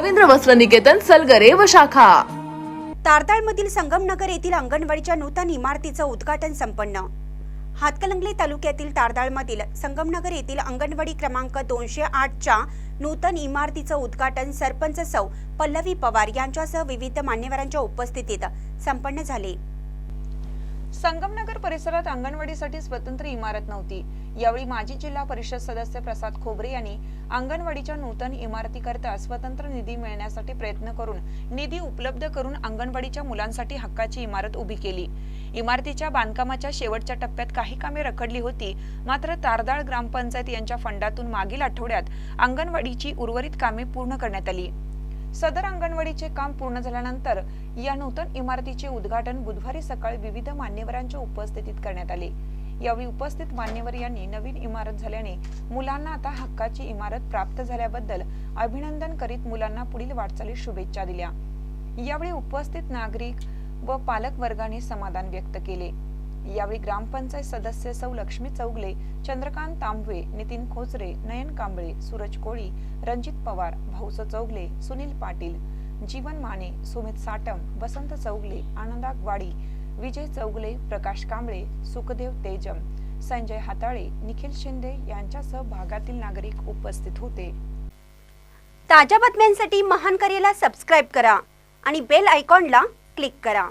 रवींद्र वस्त्र निकेतन सलगरे व शाखा. तारताळमधील संगमनगर येथील अंगणवाडीच्या नूतन इमारतीचं उद्घाटन संपन्न. हातकलंगले तालुक्यातील तारदाळमधील संगमनगर येथील अंगणवाडी क्रमांक दोनशे आठच्या नूतन इमारतीचं उद्घाटन सरपंच सौ पल्लवी पवार यांच्यासह विविध मान्यवरांच्या उपस्थितीत संपन्न झाले. संगमनगर परिसरात अंगणवाडीसाठी स्वतंत्र इमारत नव्हती. यावेळी माजी जिल्हा परिषद सदस्य प्रसाद खोबरे यांनी अंगणवाडीच्या नूतन इमारतीकरता स्वतंत्र निधी मिळण्यासाठी प्रयत्न करून निधी उपलब्ध करून अंगणवाडीच्या मुलांसाठी हक्काची इमारत उभी केली. इमारतीच्या बांधकामाच्या शेवटच्या टप्प्यात काही कामे रखडली होती. मात्र तारदाळ ग्रामपंचायत यांच्या फंडातून मागील आठवड्यात अंगणवाडीची उर्वरित कामे पूर्ण करण्यात आली. सदर अंगणवाडीचे काम पूर्ण झाल्यानंतर या नूतन इमारतीचे उद्घाटन बुधवारी सकाळी विविध मान्यवरांच्या उपस्थितीत करण्यात आले. यावेळी उपस्थित मान्यवर यांनी नवीन इमारत झाल्याने मुलांना आता हक्काची इमारत प्राप्त झाल्याबद्दल अभिनंदन करीत मुलांना पुढील वाटचालीस शुभेच्छा दिल्या. यावेळी उपस्थित नागरिक व पालक वर्गाने समाधान व्यक्त केले. यावेळी ग्रामपंचायत सदस्य सौ लक्ष्मी चौगले चंद्रकांत तांबवे नितीन खोचरे नयन कांबळे सूरज कोळी रणजित पवार भाऊस चौगले सुनील पाटील जीवन माने सुमित साटम वसंत चौगले आनंदा वाडी विजय चौगले प्रकाश कांबळे सुखदेव तेजम संजय हाताळे निखिल शिंदे यांच्यासह भागातील नागरिक उपस्थित होते. ताज्या बातम्यांसाठी महान करेला सबस्क्राईब करा आणि बेल आयकॉनला क्लिक करा.